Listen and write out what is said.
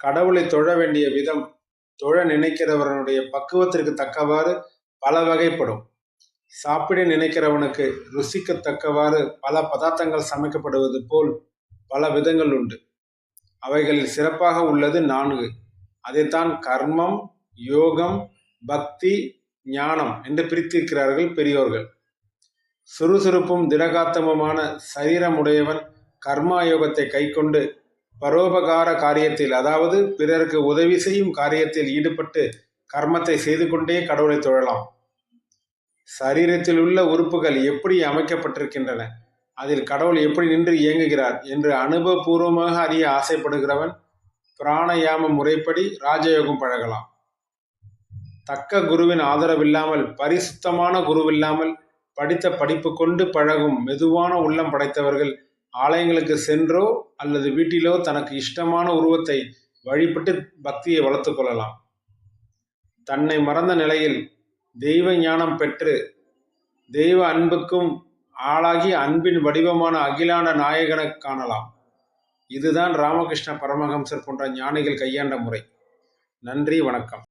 கடவுளை தொழ வேண்டிய விதம் தொழ நினைக்கிறவனுடைய பக்குவத்திற்கு தக்கவாறு பல வகைப்படும். சாப்பிட நினைக்கிறவனுக்கு ருசிக்க தக்கவாறு பல பதார்த்தங்கள் சமைக்கப்படுவது போல் பல விதங்கள் உண்டு. அவைகளில் சிறப்பாக உள்ளது நான்கு. அதைத்தான் கர்மம் யோகம் பக்தி ஞானம் என்று பிரித்திருக்கிறார்கள் பெரியோர்கள். சுறுசுறுப்பும் திடகாத்தமுமான சரீரமுடையவன் கர்மா யோகத்தை கைக்கொண்டு பரோபகார காரியத்தில் அதாவது பிறருக்கு உதவி செய்யும் காரியத்தில் ஈடுபட்டு கர்மத்தை செய்து கொண்டே கடவுளை தொழலாம். சரீரத்தில் உள்ள உறுப்புகள் எப்படி அமைக்கப்பட்டிருக்கின்றன? அதில் கடவுள் எப்படி நின்று இயங்குகிறார் என்று அனுபவபூர்வமாக அறிய ஆசைப்படுகிறவன் பிராணயாம முறைப்படி ராஜயோகம் பழகலாம். தக்க குருவின் ஆதரவில்லாமல் பரிசுத்தமான குருவில்லாமல் படித்த படிப்பு கொண்டு பழகும் மெதுவான உள்ளம் படைத்தவர்கள் ஆலயங்களுக்கு சென்றோ அல்லது வீட்டிலோ தனக்கு இஷ்டமான உருவத்தை வழிபட்டு பக்தியை வளர்த்து கொள்ளலாம். தன்னை மறந்த நிலையில் தெய்வ ஞானம் பெற்று தெய்வ அன்புக்கும் ஆளாகி அன்பின் வடிவமான அகிலாண்ட நாயகனை காணலாம். இதுதான் ராமகிருஷ்ண பரமஹம்சர் போன்ற ஞானிகள் கையாண்ட முறை. நன்றி வணக்கம்.